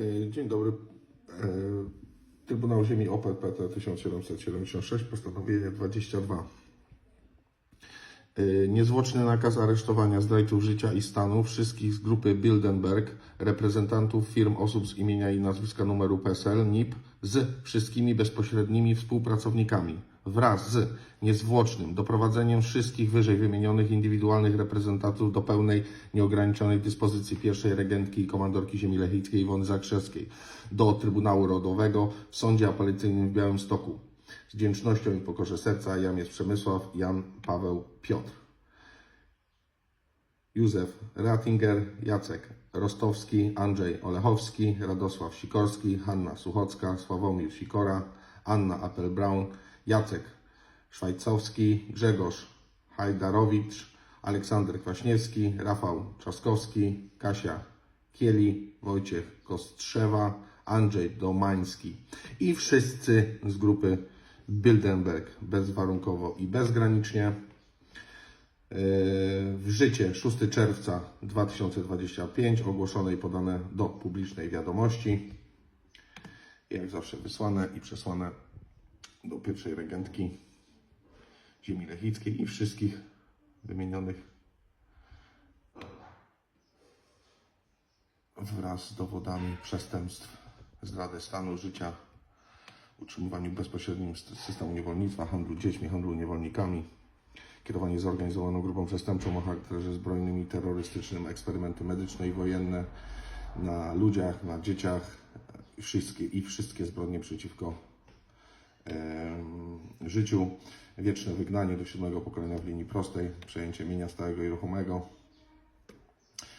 E, Dzień dobry. E, Trybunał Ziemi OPPT 1776, postanowienie 22. E, Niezwłoczny nakaz aresztowania zdrajców życia i stanu wszystkich z grupy Bilderberg, reprezentantów firm osób z imienia i nazwiska numeru PESEL, NIP, z wszystkimi bezpośrednimi współpracownikami, wraz z niezwłocznym doprowadzeniem wszystkich wyżej wymienionych indywidualnych reprezentantów do pełnej, nieograniczonej dyspozycji pierwszej regentki i komandorki ziemi lechickiej Iwony Zakrzewskiej do Trybunału Rodowego w Sądzie Apelacyjnym w Białymstoku. Z wdzięcznością i pokorze serca Jamiec Przemysław, Jan Paweł Piotr. Józef Ratinger, Jacek Rostowski, Andrzej Olechowski, Radosław Sikorski, Hanna Suchocka, Sławomir Sikora, Anna Appel-Braun, Jacek Szwajcowski, Grzegorz Hajdarowicz, Aleksander Kwaśniewski, Rafał Trzaskowski, Kasia Kieli, Wojciech Kostrzewa, Andrzej Domański i wszyscy z grupy Bilderberg bezwarunkowo i bezgranicznie w życie 6 czerwca 2025 ogłoszone i podane do publicznej wiadomości. Jak zawsze wysłane i przesłane do pierwszej regentki ziemi lechickiej i wszystkich wymienionych wraz z dowodami przestępstw zdrady stanu życia, utrzymywaniu bezpośrednim systemu niewolnictwa, handlu dziećmi, handlu niewolnikami, kierowanie zorganizowaną grupą przestępczą o charakterze zbrojnym i terrorystycznym, eksperymenty medyczne i wojenne na ludziach, na dzieciach wszystkie, i wszystkie zbrodnie przeciwko życiu, wieczne wygnanie do siódmego pokolenia w linii prostej, przejęcie mienia stałego i ruchomego,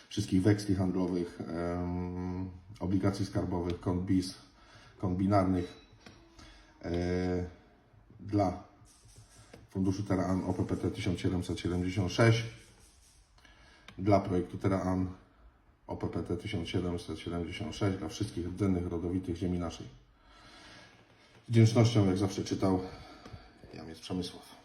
wszystkich weksli handlowych, obligacji skarbowych, kont BIS, kont binarnych e, dla Funduszu TerraAn OPPT 1776 dla projektu TerraAn OPPT 1776 dla wszystkich rdzennych rodowitych ziemi naszej. Wdzięcznością, jak zawsze czytał Jamiec Przemysław.